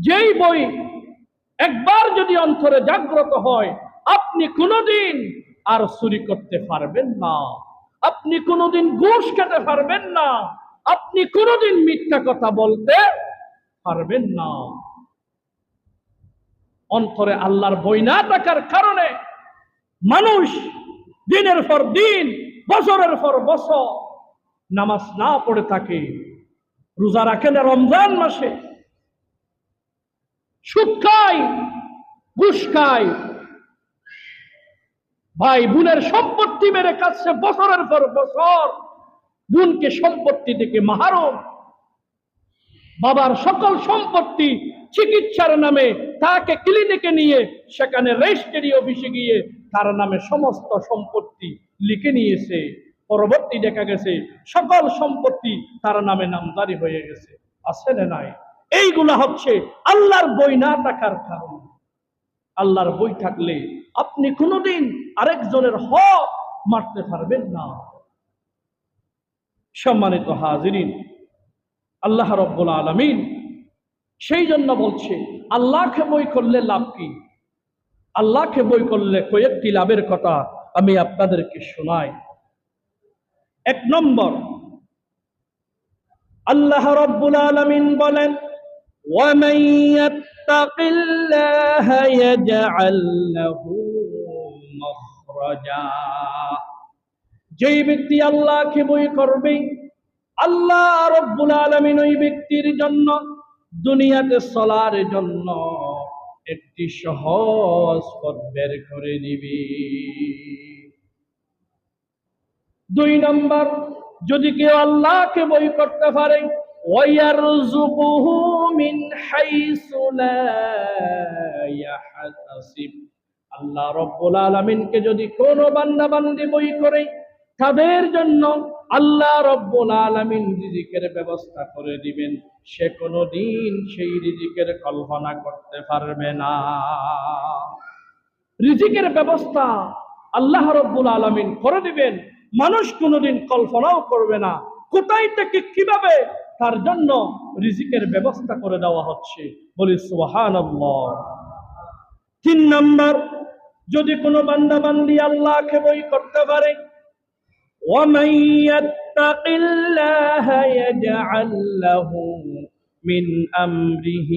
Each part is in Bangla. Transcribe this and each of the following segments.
যেই বই একবার যদি অন্তরে জাগ্রত হয়, আপনি কোনোদিন আর চুরি করতে পারবেন না। আপনি কোনোদিন ঘুষ খেতে পারবেন না। আপনি কোনোদিন মিথ্যা কথা বলতে পারবেন না। অন্তরে আল্লাহর বই না থাকার কারণে মানুষ দিনের পর দিন, বছরের পর বছর নামাজ না পড়ে থাকে। রোজা রাখে না রমজান মাসে। ভাই, বোনের সম্পত্তি মেরে কাছে বছরের পর বছর। বোনকে সম্পত্তি থেকে মাহারম। বাবার সকল সম্পত্তি চিকিৎসার নামে তাকে ক্লিনিকে নিয়ে সেখানে রেজিস্ট্রি অফিসে গিয়ে তার নামে সমস্ত সম্পত্তি লিখে নিয়েছে। পরবর্তী দেখা গেছে, সকল সম্পত্তি তার নামে নামদারি হয়ে গেছে। না নাই? এইগুলা হচ্ছে আল্লাহর বই না থাকার কারণ। আল্লাহর বই থাকলে আপনি কোনোদিন আরেকজনের হক মারতে পারবেন না। সম্মানিত হাজিরিন, আল্লাহ রব্বুল আলমিন সেই জন্য বলছে, আল্লাহকে বই করলে লাভ কি? আল্লাহকে বই করলে কয়েকটি লাভের কথা আমি আপনাদেরকে শোনাই। এক নম্বর, আল্লাহ রব্বুল আলমিন বলেন ومن يتق الله يجعل له مخرجا যেই ব্যক্তি আল্লাহকে বই করবে আল্লাহ রব্বুল আলমিন ওই ব্যক্তির জন্য দুনিয়াতে চলার জন্য একটি সহজ পথ বের করে দিবি দুই নম্বর যদি কেউ আল্লাহকে বই করতে পারে ويرزقه من حيث لا يحتسب আল্লাহ রব্বুল আলমিনকে যদি কোনো বান্দা বান্দি বই করে তাদের জন্য আল্লাহ রব্বুল আলমিন রিজিকের ব্যবস্থা করে দিবেন সে কোনো দিন সেই রিজিকের কল্পনা করতে পারবে না রিজিকের ব্যবস্থা আল্লাহ রব্বুল আলমিন করে দিবেন মানুষ কোনোদিন কল্পনাও করবে না কোথায় থেকে কিভাবে তার জন্য রিজিকের ব্যবস্থা করে দেওয়া হচ্ছে বলি সুহান তিন নম্বর যদি কোনো বান্দা বান্দি আল্লাহকে বই করতে পারে ومن يتق الله يجعل له من أمره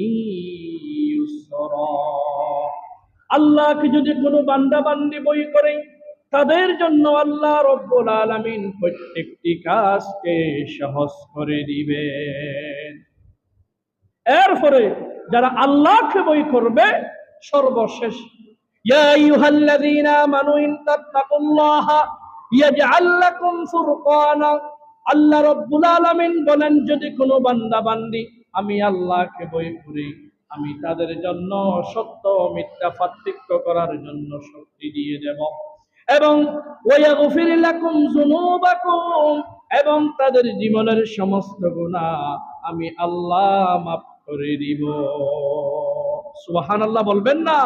يسرا আল্লাহকে যদি কোনো বান্দা বান্দি বই করে তাদের জন্য আল্লাহ রব্বুল আলামিন প্রত্যেকটি কাজকে সহজ করে দিবেন। এরপরে যারা আল্লাহকে বই করবে, সর্বশেষ আমি আল্লাহকে বই করি, আমি তাদের জন্য সত্য মিথ্যা পার্থক্য করার জন্য শক্তি দিয়ে দেব। এবং এবং তাদের জীবনের সমস্ত গুণা আমি আল্লাহ মাফ করে দিব। সুবাহান আল্লাহ বলবেন না?